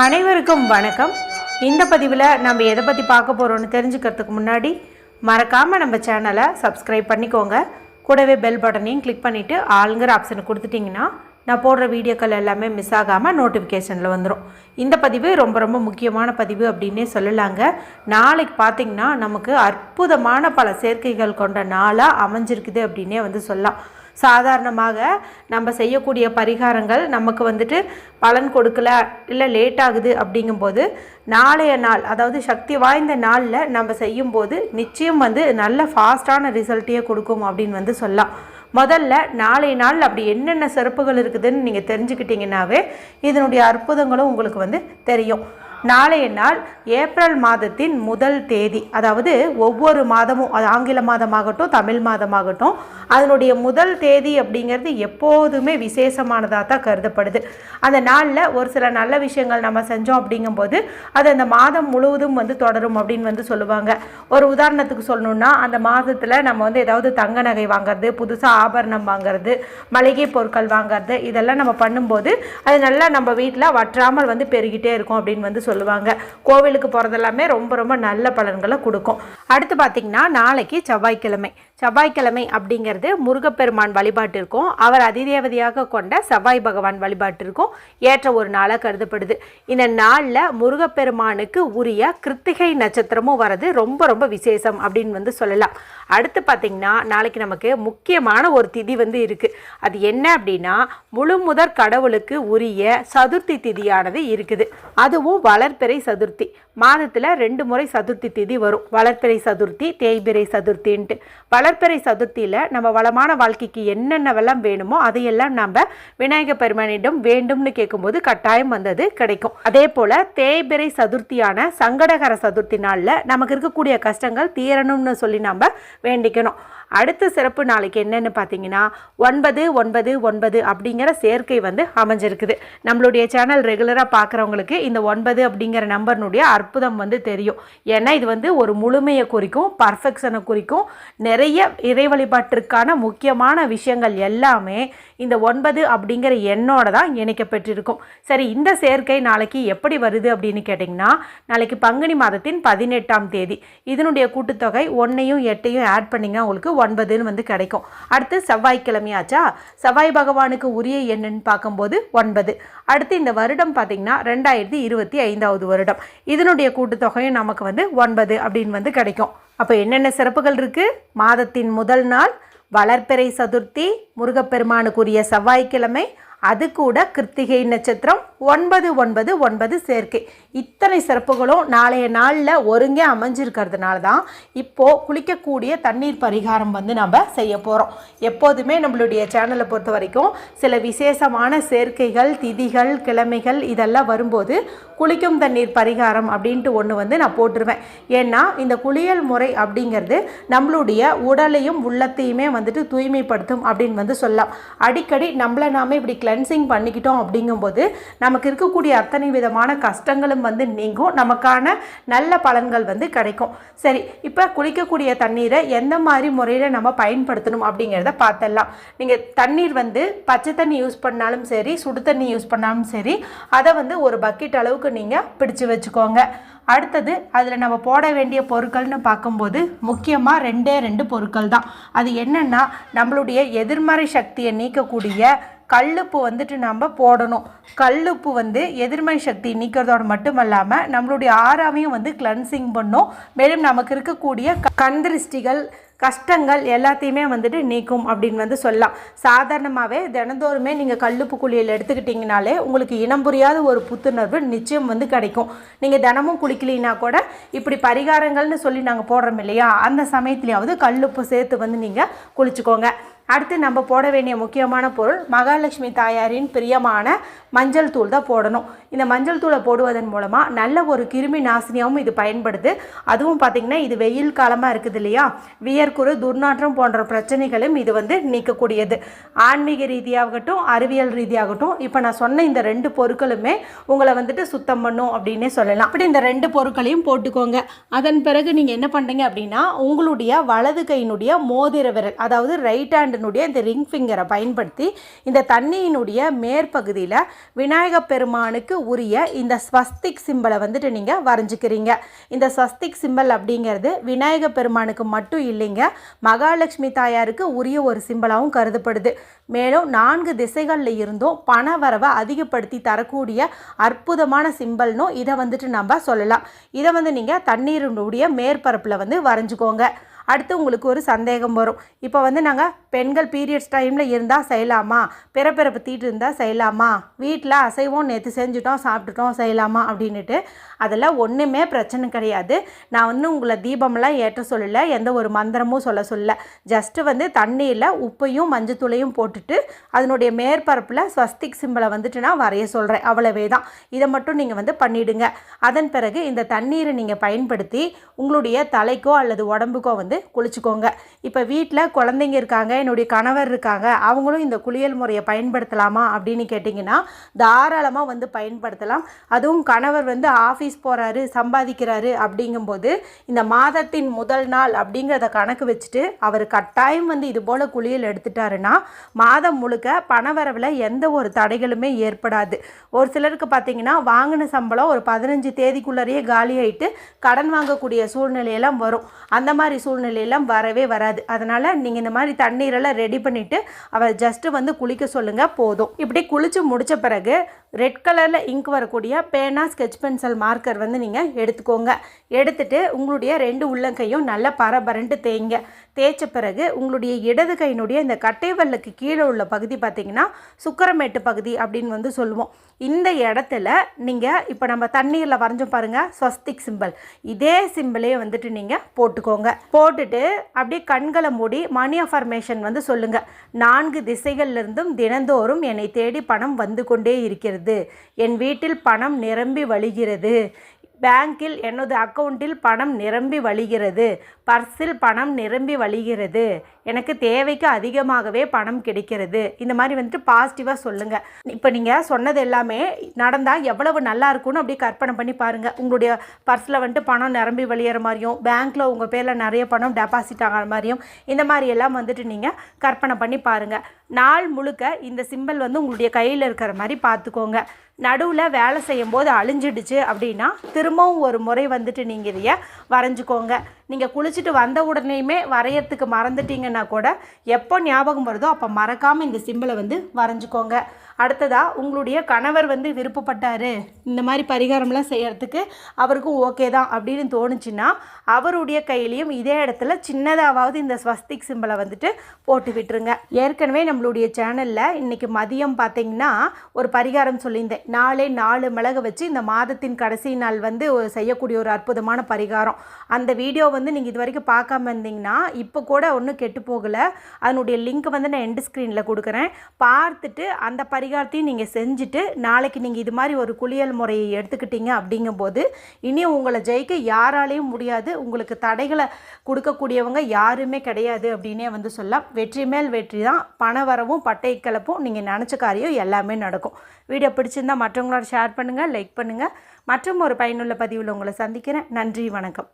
அனைவருக்கும் வணக்கம். இந்த பதிவில் நம்ம எதை பற்றி பார்க்க போகிறோம்னு தெரிஞ்சுக்கிறதுக்கு முன்னாடி மறக்காமல் நம்ம சேனலை சப்ஸ்கிரைப் பண்ணிக்கோங்க. கூடவே பெல் பட்டனையும் கிளிக் பண்ணிவிட்டு ஆளுங்கிற ஆப்ஷனை கொடுத்துட்டிங்கன்னா நான் போடுற வீடியோக்கள் எல்லாமே மிஸ் ஆகாமல் நோட்டிஃபிகேஷனில் வந்துடும் இந்த பதிவு ரொம்ப ரொம்ப முக்கியமான பதிவு அப்படின்னே சொல்லலாங்க. நாளைக்கு பார்த்திங்கன்னா நமக்கு அற்புதமான பல சேர்க்கைகள் கொண்ட நாளாக அமைஞ்சிருக்குது அப்படின்னே வந்து சொல்லலாம். சாதாரணமாக நம்ம செய்யக்கூடிய பரிகாரங்கள் நமக்கு வந்துட்டு பலன் கொடுக்கல இல்லை லேட் ஆகுது அப்படிங்கும்போது நாளைய நாள் அதாவது சக்தி வாய்ந்த நாளில் நம்ம செய்யும்போது நிச்சயம் வந்து நல்ல ஃபாஸ்ட்டான ரிசல்ட்டையே கொடுக்கும் அப்படின்னு வந்து சொல்லலாம். முதல்ல நாளைய நாள் அப்படி என்னென்ன சிறப்புகள் இருக்குதுன்னு நீங்கள் தெரிஞ்சுக்கிட்டீங்கன்னாவே இதனுடைய அற்புதங்களும் உங்களுக்கு வந்து தெரியும். நாளைய நாள் ஏப்ரல் மாதத்தின் முதல் தேதி அதாவது ஒவ்வொரு மாதமும் அது ஆங்கில மாதமாகட்டும் தமிழ் மாதமாகட்டும் அதனுடைய முதல் தேதி அப்படிங்கிறது எப்போதுமே விசேஷமானதாக தான் கருதப்படுது. அந்த நாளில் ஒரு சில நல்ல விஷயங்கள் நம்ம செஞ்சோம் அப்படிங்கும்போது அது அந்த மாதம் முழுவதும் வந்து தொடரும் அப்படின்னு வந்து சொல்லுவாங்க. ஒரு உதாரணத்துக்கு சொல்லணும்னா அந்த மாதத்தில் நம்ம வந்து ஏதாவது தங்க நகை வாங்குறது புதுசாக ஆபரணம் வாங்குறது மளிகை பொருட்கள் வாங்குறது இதெல்லாம் நம்ம பண்ணும்போது அது நல்லா நம்ம வீட்டில் வற்றாமல் வந்து பெருகிட்டே இருக்கும் அப்படின்னு வந்து சொல்லுவாங்க. கோவிலுக்கு போகிறதெல்லாமே ரொம்ப ரொம்ப நல்ல பலன்களை கொடுக்கும். அடுத்து பார்த்திங்கன்னா நாளைக்கு செவ்வாய்க்கிழமை. செவ்வாய்க்கிழமை அப்படிங்கிறது முருகப்பெருமான் வழிபாட்டிற்கும் அவர் அதிதேவதையாக கொண்ட செவ்வாய் பகவான் வழிபாட்டிற்கும் ஏற்ற ஒரு நாளாக கருதப்படுது. இந்த நாளில் முருகப்பெருமானுக்கு உரிய கிருத்திகை நட்சத்திரமும் வரது ரொம்ப ரொம்ப விசேஷம் அப்படின்னு வந்து சொல்லலாம். அடுத்து பார்த்திங்கன்னா நாளைக்கு நமக்கு முக்கியமான ஒரு திதி வந்து இருக்குது அது என்ன அப்படின்னா முழு முதற் கடவுளுக்கு உரிய சதுர்த்தி திதியானது இருக்குது. அதுவும் வளர்ப்பிறை சதுர்த்தி. மாதத்தில் ரெண்டு முறை சதுர்த்தி திதி வரும். வளர்ப்பிறை சதுர்த்தி தேய்பிறை சதுர்த்தின்ட்டு. வளர்ப்பிறை சதுர்த்தியில் நம்ம வளமான வாழ்க்கைக்கு என்னென்னவெல்லாம் வேணுமோ அதையெல்லாம் நம்ம விநாயக பெருமானிடம் வேண்டும்னு கேட்கும்போது கட்டாயம் வந்தது கிடைக்கும். அதே போல் தேய்பிறை சதுர்த்தியான சங்கடகர சதுர்த்தி நாளில் நமக்கு இருக்கக்கூடிய கஷ்டங்கள் தீரணும்னு சொல்லி நம்ம வேண்டிக்கணும். அடுத்த சிறப்பு நாளைக்கு என்னென்னு பார்த்தீங்கன்னா ஒன்பது ஒன்பது ஒன்பது அப்படிங்கிற சேர்க்கை வந்து அமைஞ்சிருக்குது. நம்மளுடைய சேனல் ரெகுலராக பார்க்குறவங்களுக்கு இந்த ஒன்பது அப்படிங்கிற நம்பர்னுடைய அற்புதம் வந்து தெரியும். ஏன்னா இது வந்து ஒரு முழுமையை குறிக்கும் பர்ஃபெக்ஷனை குறிக்கும் நிறைய இறை வழிபாட்டிற்கான முக்கியமான விஷயங்கள் எல்லாமே இந்த ஒன்பது அப்படிங்கிற எண்ணோட தான் இணைக்கப்பட்டிருக்கும். சரி இந்த சேர்க்கை நாளைக்கு எப்படி வருது அப்படின்னு கேட்டிங்கன்னா நாளைக்கு பங்குனி மாதத்தின் பதினெட்டாம் தேதி. இதனுடைய கூட்டுத்தொகை ஒன்றையும் எட்டையும் ஆட் பண்ணிங்கன்னா உங்களுக்கு ஒன்பதுன்னு வந்து கிடைக்கும். அடுத்து செவ்வாய்க்கிழமையாச்சா செவ்வாய் பகவானுக்கு உரிய எண்ணுன்னு பார்க்கும்போது ஒன்பது. அடுத்து இந்த வருடம் பார்த்திங்கன்னா ரெண்டாயிரத்தி இருபத்தி ஐந்தாவது வருடம். இதனுடைய கூட்டுத்தொகையும் நமக்கு வந்து ஒன்பது அப்படின்னு வந்து கிடைக்கும். அப்போ என்னென்ன சிறப்புகள் இருக்குது மாதத்தின் முதல் நாள் வளர்ப்பிறை சதுர்த்தி முருகப்பெருமானுக்குரிய செவ்வாய்க்கிழமை அது கூட கிருத்திகை நட்சத்திரம் ஒன்பது ஒன்பது ஒன்பது சேர்க்கை. இத்தனை சிறப்புகளும் நாளைய நாளில் ஒருங்கே அமைஞ்சிருக்கிறதுனால தான் இப்போது குளிக்கக்கூடிய தண்ணீர் பரிகாரம் வந்து நம்ம செய்ய போகிறோம் எப்போதுமே நம்மளுடைய சேனலை பொறுத்த வரைக்கும் சில விசேஷமான சேர்க்கைகள் திதிகள் கிழமைகள் இதெல்லாம் வரும்போது குளிக்கும் தண்ணீர் பரிகாரம் அப்படின்ட்டு ஒன்று வந்து நான் போட்டுருவேன். ஏன்னா இந்த குளியல் முறை அப்படிங்கிறது நம்மளுடைய உடலையும் உள்ளத்தையுமே வந்துட்டு தூய்மைப்படுத்தும் அப்படின்னு வந்து சொல்லலாம். அடிக்கடி நம்மளை நாமே இப்படி கிளென்சிங் பண்ணிக்கிட்டோம் அப்படிங்கும்போது நமக்கு இருக்கக்கூடிய அத்தனை விதமான கஷ்டங்களும் வந்து நீங்கும். நமக்கான நல்ல பலன்கள் வந்து கிடைக்கும். சரி இப்போ குளிக்கக்கூடிய தண்ணீரை எந்த மாதிரி முறையில் நம்ம பயன்படுத்தணும் அப்படிங்கிறத பார்த்துடலாம். நீங்கள் தண்ணீர் வந்து பச்சை தண்ணி யூஸ் பண்ணாலும் சரி சுடு தண்ணி யூஸ் பண்ணாலும் சரி அதை வந்து ஒரு பக்கெட் அளவுக்கு நீங்கள் பிடிச்சு வச்சுக்கோங்க. அடுத்தது அதில் நம்ம போட வேண்டிய பொருட்கள்னு பார்க்கும்போது முக்கியமாக ரெண்டே ரெண்டு பொருட்கள் தான். அது என்னென்னா நம்மளுடைய எதிர்மறை சக்தியை நீக்கக்கூடிய கல்லுப்பு வந்துட்டு நம்ம போடணும். கல்லுப்பு வந்து எதிர்மறை சக்தி நீக்கிறதோடு மட்டும் இல்லாமல் நம்மளுடைய ஆறாவையும் வந்து கிளன்சிங் பண்ணும். மேலும் நமக்கு இருக்கக்கூடிய கந்திருஷ்டிகள் கஷ்டங்கள் எல்லாத்தையுமே வந்துட்டு நீக்கும் அப்படின்னு வந்து சொல்லலாம். சாதாரணமாகவே தினந்தோறுமே நீங்கள் கல்லுப்பு குளியல் எடுத்துக்கிட்டிங்கனாலே உங்களுக்கு இனம் புரியாத ஒரு புத்துணர்வு நிச்சயம் வந்து கிடைக்கும். நீங்கள் தினமும் குளிக்கலினா கூட இப்படி பரிகாரங்கள்னு சொல்லி நாங்கள் போடுறோம் இல்லையா? அந்த சமயத்துலையாவது கல்லுப்பு சேர்த்து வந்து நீங்கள் குளிச்சுக்கோங்க. அடுத்து நம்ம போட வேண்டிய முக்கியமான பொருள் மகாலட்சுமி தாயாரின் பிரியமான மஞ்சள் தூள் தான் போடணும். இந்த மஞ்சள் தூளை போடுவதன் மூலமாக நல்ல ஒரு கிருமி நாசினியாகவும் இது பயன்படுது. அதுவும் பார்த்திங்கன்னா இது வெயில் காலமாக இருக்குது இல்லையா? வியர் வியர்க்குறு துர்நாற்றம் போன்ற பிரச்சனைகளும் இது வந்து நீக்கக்கூடியது. ஆன்மீக ரீதியாகட்டும் அறிவியல் ரீதியாகட்டும் இப்போ நான் சொன்ன இந்த ரெண்டு பொருட்களுமே உங்களை வந்துட்டு சுத்தம் பண்ணும் அப்படின்னே சொல்லலாம். அப்படி இந்த ரெண்டு பொருட்களையும் போட்டுக்கோங்க. அதன் பிறகு நீங்கள் என்ன பண்ணுறீங்க அப்படின்னா உங்களுடைய வலது கையினுடைய மோதிர விரல் அதாவது ரைட் ஹேண்டினுடைய இந்த ரிங் ஃபிங்கரை பயன்படுத்தி இந்த தண்ணியினுடைய மேற்பகுதியில் விநாயக பெருமானுக்கு உரிய இந்த ஸ்வஸ்திக் சிம்பலை வந்துட்டு நீங்கள் வரைஞ்சிக்கிறீங்க. இந்த ஸ்வஸ்திக் சிம்பல் அப்படிங்கிறது விநாயக பெருமானுக்கு மட்டும் இல்லைங்க மகாலட்சுமி தாயாருக்கு உரிய ஒரு சிம்பலாகவும் கருதப்படுது. மேலும் நான்கு திசைகளில் இருந்தும் பண வரவை அதிகப்படுத்தி தரக்கூடிய அற்புதமான சிம்பல்னும் இதை வந்துட்டு நம்ம சொல்லலாம். இதை வந்து நீங்கள் தண்ணீரினுடைய மேற்பரப்பில் வந்து வரைஞ்சிக்கோங்க. அடுத்து உங்களுக்கு ஒரு சந்தேகம் வரும். இப்போ வந்து நாங்கள் பெண்கள் பீரியட்ஸ் டைமில் இருந்தால் செய்யலாமா? பிறப்பிறப்பு தீட்டு இருந்தால் செய்யலாமா? வீட்டில் அசைவம் நேற்று செஞ்சுட்டோம் சாப்பிட்டுட்டோம் செய்யலாமா? அப்படின்னுட்டு அதெல்லாம் ஒன்றுமே பிரச்சனை கிடையாது. நான் வந்து உங்களை தீபமெல்லாம் ஏற்ற சொல்லலை எந்த ஒரு மந்திரமும் சொல்ல சொல்ல ஜஸ்ட்டு வந்து தண்ணியில் உப்பையும் மஞ்சத்தூளையும் போட்டுட்டு அதனுடைய மேற்பரப்பில் ஸ்வஸ்திக் சிம்பலை வந்துட்டு நான் வரைய சொல்கிறேன் அவ்வளவே தான். இதை மட்டும் நீங்கள் வந்து பண்ணிவிடுங்க அதன் பிறகு இந்த தண்ணீரை நீங்கள் பயன்படுத்தி உங்களுடைய தலைக்கோ அல்லது உடம்புக்கோ வந்து குளிச்சுக்கோங்க. இப்போ வீட்டில் குழந்தைங்க இருக்காங்க என்னுடைய கணவர் இருக்காங்க அவங்களும் இந்த குளியல் முறையை பயன்படுத்தலாமா அப்படின்னு கேட்டிங்கன்னா தாராளமாக வந்து பயன்படுத்தலாம். அதுவும் கணவர் வந்து ஆஃபீஸ் போகிறாரு சம்பாதிக்கிறாரு அப்படிங்கும்போது இந்த மாதத்தின் முதல் நாள் அப்படிங்கிறத கணக்கு வச்சுட்டு அவர் கட்டாயம் வந்து இது போல் குளியல் எடுத்துட்டாருன்னா மாதம் முழுக்க பணவரவில் எந்த ஒரு தடைகளுமே ஏற்படாது. ஒரு சிலருக்கு பார்த்தீங்கன்னா வாங்கின சம்பளம் ஒரு பதினஞ்சு தேதிக்குள்ளரையே காலியாயிட்டு கடன் வாங்கக்கூடிய சூழ்நிலையெல்லாம் வரும். அந்த மாதிரி சூழ்நிலை சூழ்நிலையெல்லாம் வரவே வராது. அதனால் நீங்கள் இந்த மாதிரி தண்ணீரெல்லாம் ரெடி பண்ணிவிட்டு அவர் ஜஸ்ட்டு வந்து குளிக்க சொல்லுங்கள் போதும். இப்படி குளித்து முடித்த பிறகு ரெட் கலரில் இங்க் வரக்கூடிய பேனா ஸ்கெட்ச் பென்சில் மார்க்கர் வந்து நீங்கள் எடுத்துக்கோங்க. எடுத்துட்டு உங்களுடைய ரெண்டு உள்ளங்கையும் நல்லா பரபரன்ட்டு தேய்ங்க. தேய்ச்ச பிறகு உங்களுடைய இடது கையினுடைய இந்த கட்டைவல்லுக்கு கீழே உள்ள பகுதி பார்த்தீங்கன்னா சுக்கரமேட்டு பகுதி அப்படின்னு வந்து சொல்லுவோம். இந்த இடத்துல நீங்கள் இப்போ நம்ம தண்ணீரில் வரைஞ்சோம் பாருங்கள் ஸ்வஸ்திக் சிம்பிள் இதே சிம்பிளே வந்துட்டு நீங்கள் போட்டுக்கோங்க. போட்டுட்டு அப்படியே கண்களை மூடி மணி அஃபர்மேஷன் வந்து சொல்லுங்கள் நான்கு திசைகளிலிருந்தும் தினந்தோறும் என்னை தேடி பணம் வந்து கொண்டே இருக்கிறது. என் வீட்டில் பணம் நிரம்பி வழிகிறது. பேங்கில் எனது அக்கௌண்ட்டில் பணம் நிரம்பி வழிகிறது. பர்ஸில் பணம் நிரம்பி வழிகிறது. எனக்கு தேவைக்கு அதிகமாகவே பணம் கிடைக்கிறது. இந்த மாதிரி வந்துட்டு பாசிட்டிவாக சொல்லுங்கள் இப்போ நீங்கள் சொன்னது எல்லாமே நடந்தால் எவ்வளவு நல்லா இருக்கும்னு அப்படியே கற்பனை பண்ணி பாருங்கள் உங்களுடைய பர்ஸில் வந்துட்டு பணம் நிரம்பி வெளியேற மாதிரியும் பேங்க்கில் உங்கள் பேரில் நிறைய பணம் டெபாசிட் ஆகிற மாதிரியும் இந்த மாதிரி எல்லாம் வந்துட்டு நீங்கள் கற்பனை பண்ணி பாருங்கள் நாள் முழுக்க இந்த சிம்பல் வந்து உங்களுடைய கையில் இருக்கிற மாதிரி பார்த்துக்கோங்க. நடுவில் வேலை செய்யும்போது அழிஞ்சிடுச்சு அப்படின்னா திரும்பவும் ஒரு முறை வந்துட்டு நீங்கள் இதைய வரைஞ்சிக்கோங்க. நீங்கள் குளிச்சுட்டு வந்த உடனேயுமே வரையறதுக்கு மறந்துட்டீங்கன்னா கூட எப்போ ஞாபகம் வருதோ அப்போ மறக்காமல் இந்த சிம்பிளை வந்து வரைஞ்சிக்கோங்க. அடுத்ததாக உங்களுடைய கணவர் வந்து விருப்பப்பட்டார். இந்த மாதிரி பரிகாரம்லாம் செய்கிறதுக்கு அவருக்கும் ஓகே தான் அப்படின்னு தோணுச்சுன்னா அவருடைய கையிலையும் இதே இடத்துல சின்னதாவது இந்த ஸ்வஸ்திக் சிம்பிளை வந்துட்டு போட்டு விட்டுருங்க. ஏற்கனவே நம்மளுடைய சேனலில் இன்றைக்கி மதியம் பார்த்தீங்கன்னா ஒரு பரிகாரம் சொல்லியிருந்தேன். நாளே நாலு மிளகு வச்சு இந்த மாதத்தின் கடைசி நாள் வந்து செய்யக்கூடிய ஒரு அற்புதமான பரிகாரம். அந்த வீடியோ வந்து நீங்கள் இது வரைக்கும் பார்க்காம இருந்தீங்கன்னா இப்போ கூட ஒன்றும் கெட்டு போகலை. அதனுடைய லிங்க் வந்து நான் எண்டு ஸ்க்ரீனில் கொடுக்குறேன். பார்த்துட்டு அந்த பரிகாரம் பரிகாரத்தையும் நீங்கள் செஞ்சுட்டு நாளைக்கு நீங்கள் இது மாதிரி ஒரு குளியல் முறையை எடுத்துக்கிட்டீங்க அப்படிங்கும்போது இனி உங்களை ஜெயிக்க யாராலையும் முடியாது. உங்களுக்கு தடைகளை கொடுக்கக்கூடியவங்க யாருமே கிடையாது அப்படின்னே வந்து சொல்லலாம். வெற்றி மேல் வெற்றி தான். பண வரவும் பட்டை கிளப்பும் நீங்கள் நினச்ச காரியம் எல்லாமே நடக்கும். வீடியோ பிடிச்சிருந்தா மற்றவங்களோட ஷேர் பண்ணுங்கள் லைக் பண்ணுங்கள் மற்றும் ஒரு பயனுள்ள பதிவில் உங்களை சந்திக்கிறேன். நன்றி வணக்கம்.